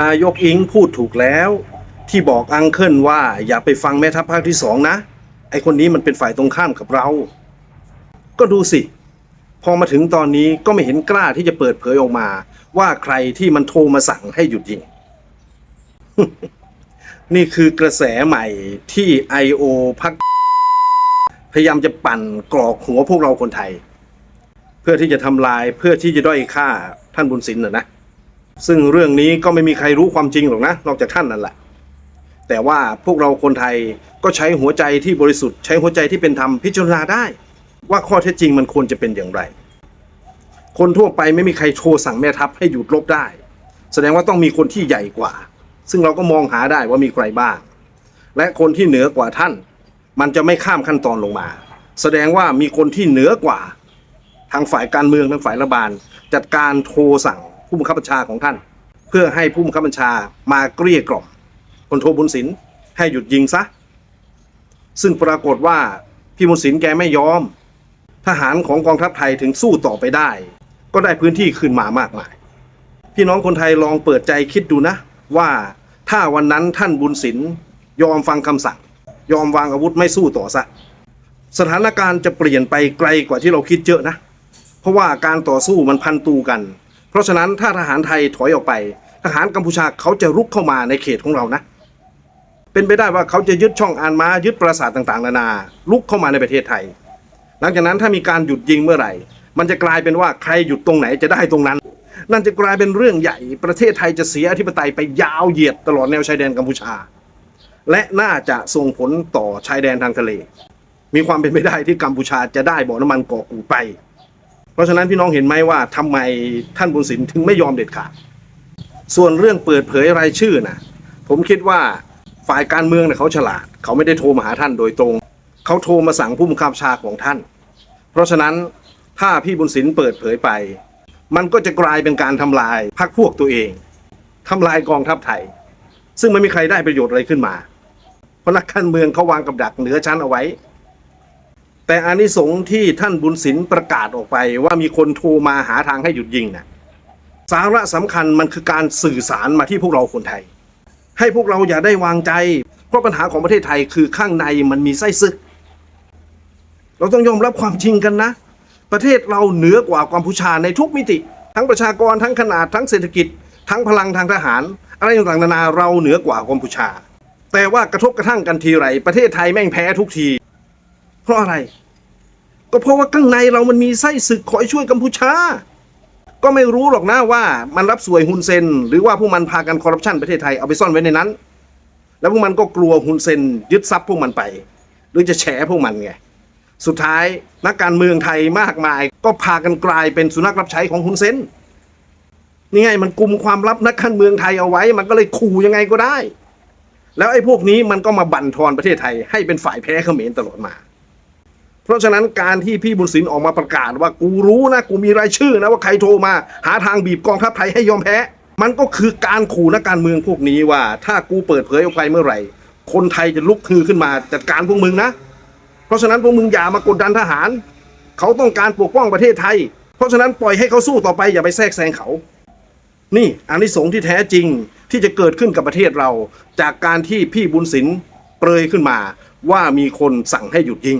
นายกอิงพูดถูกแล้ว ที่บอกอังเคิลว่าอย่าไปฟังแม่ทัพภาคที่สองนะ ไอคนนี้มันเป็นฝ่ายตรงข้ามกับเรา ก็ดูสิ พอมาถึงตอนนี้ก็ไม่เห็นกล้าที่จะเปิดเผยออกมา ว่าใครที่มันโทรมาสั่งให้หยุดยิง นี่คือกระแสใหม่ที่ I.O. พักพยายามจะปั่นกรอกหัวพวกเราคนไทย เพื่อที่จะทำลายเพื่อที่จะด้อยค่าท่านบุญสินน่ะนะ ซึ่งเรื่องนี้ก็ไม่มีใครรู้ความจริงหรอกนะนอกจากท่านนั่นแหละ แต่ว่าพวกเราคนไทยก็ใช้หัวใจที่บริสุทธิ์ใช้หัวใจที่เป็นธรรมพิจารณาได้ ว่าข้อเท็จจริงมันควรจะเป็นอย่างไร คนทั่วไปไม่มีใครโทรสั่งแม่ทัพให้หยุดรบได้ แสดงว่าต้องมีคนที่ใหญ่กว่า ซึ่งเราก็มองหาได้ว่ามีใครบ้าง และคนที่เหนือกว่าท่าน มันจะไม่ข้ามขั้นตอนลงมา แสดงว่ามีคนที่เหนือกว่า ทางฝ่ายการเมืองทางฝ่ายรัฐบาล จัดการโทรสั่ง ผู้บังคับบัญชาของท่าน เพื่อให้ผู้บังคับบัญชามาเกลี้ยกล่อมพลโทบุญสินให้หยุดยิงซะ ซึ่งปรากฏว่าพี่บุญสินแกไม่ยอม ทหารของกองทัพไทยถึงสู้ต่อไปได้ ก็ได้พื้นที่คืนมามากมาย พี่น้องคนไทยลองเปิดใจคิดดูนะ ว่าถ้าวันนั้นท่านบุญสินยอมฟังคำสั่ง ยอมวางอาวุธไม่สู้ต่อซะสถานการณ์จะเปลี่ยนไปไกลกว่าที่เราคิดเยอะนะ เพราะว่าการต่อสู้มันพันตูกัน ราะฉะนั้นถ้าทหารไทยถอยออกไป ทหารกัมพูชาเขาจะรุกเข้ามาในเขตของเรานะ เป็นไปได้ว่าเขาจะยึดช่องอานมายึดปราสาทต่างๆนานาลุกเข้ามาในประเทศไทย หลังจากนั้นถ้ามีการหยุดยิงเมื่อไหร่ มันจะกลายเป็นว่าใครหยุดตรงไหนจะได้ตรงนั้น นั่นจะกลายเป็นเรื่องใหญ่ประเทศไทยจะเสียอธิปไตยไปยาวเหยียดตลอดแนวชายแดนกัมพูชา และน่าจะส่งผลต่อชายแดนทางทะเล มีความเป็นไปได้ที่กัมพูชาจะได้บ่อน้ำมันเกาะกูไป เพราะฉะนั้นพี่น้องเห็นไหมว่าทำไมท่านบุญสินถึงไม่ยอมเด็ดขาด ส่วนเรื่องเปิดเผยรายชื่อนะผมคิดว่าฝ่ายการเมืองเนี่ยเขาฉลาด เขาไม่ได้โทรมาหาท่านโดยตรง เขาโทรมาสั่งผู้บังคับชาของท่าน เพราะฉะนั้นถ้าพี่บุญสินเปิดเผยไป มันก็จะกลายเป็นการทำลายพรรคพวกตัวเองทำลายกองทัพไทย ซึ่งไม่มีใครได้ประโยชน์อะไรขึ้นมา เพราะนักการเมืองเขาวางกับดักเหนือชั้นเอาไว้ แต่อานิสงส์ที่ท่านบุญสินประกาศออกไปว่ามีคนโทรมาหาทางให้หยุดยิงน่ะสาระสำคัญมันคือการสื่อสารมาที่พวกเราคนไทย ให้พวกเราอย่าได้วางใจ เพราะปัญหาของประเทศไทยคือข้างในมันมีไส้ซึก เราต้องยอมรับความจริงกันนะ ประเทศเราเหนือกว่ากัมพูชาในทุกมิติ ทั้งประชากรทั้งขนาดทั้งเศรษฐกิจ ทั้งพลังทางทหาร อะไรต่างๆนานาเราเหนือกว่ากัมพูชา แต่ว่ากระทบกระทั่งกันทีไรประเทศไทยแม่งแพ้ทุกที เพราะอะไร ก็เพราะว่าข้างในเรามันมีไส้ศึกคอยช่วยกัมพูชา ก็ไม่รู้หรอกนะว่ามันรับสวยฮุนเซน หรือว่าพวกมันพากันคอร์รัปชันประเทศไทยเอาไปซ่อนไว้ในนั้น แล้วพวกมันก็กลัวฮุนเซนยึดทรัพย์พวกมันไป หรือจะแฉพวกมันไงสุดท้ายนักการเมืองไทยมากมาย ก็พากันกลายเป็นสุนัขรับใช้ของฮุนเซนนี่ไงมันกลุ่มความลับนักการเมืองไทยเอาไว้ มันก็เลยขู่ยังไงก็ได้ แล้วไอ้พวกนี้มันก็มาบั่นทอนประเทศไทยให้เป็นฝ่ายแพ้เขมรตลอดมา เพราะฉะนั้นการที่พี่บุญสินออกมาประกาศว่ากูรู้นะกูมีรายชื่อนะว่าใครโทรมา หาทางบีบกองทัพไทยให้ยอมแพ้ มันก็คือการขู่นักการเมืองพวกนี้ว่า ถ้ากูเปิดเผยออกไปเมื่อไหร่ คนไทยจะลุกฮือขึ้นมาจัดการพวกมึงนะ เพราะฉะนั้นพวกมึงอย่ามากดดันทหาร เขาต้องการปกป้องประเทศไทย เพราะฉะนั้นปล่อยให้เขาสู้ต่อไปอย่าไปแทรกแซงเขา นี่อานิสงส์ที่แท้จริงที่จะเกิดขึ้นกับประเทศเรา จากการที่พี่บุญสินเปรยขึ้นมาว่ามีคนสั่งให้หยุดยิง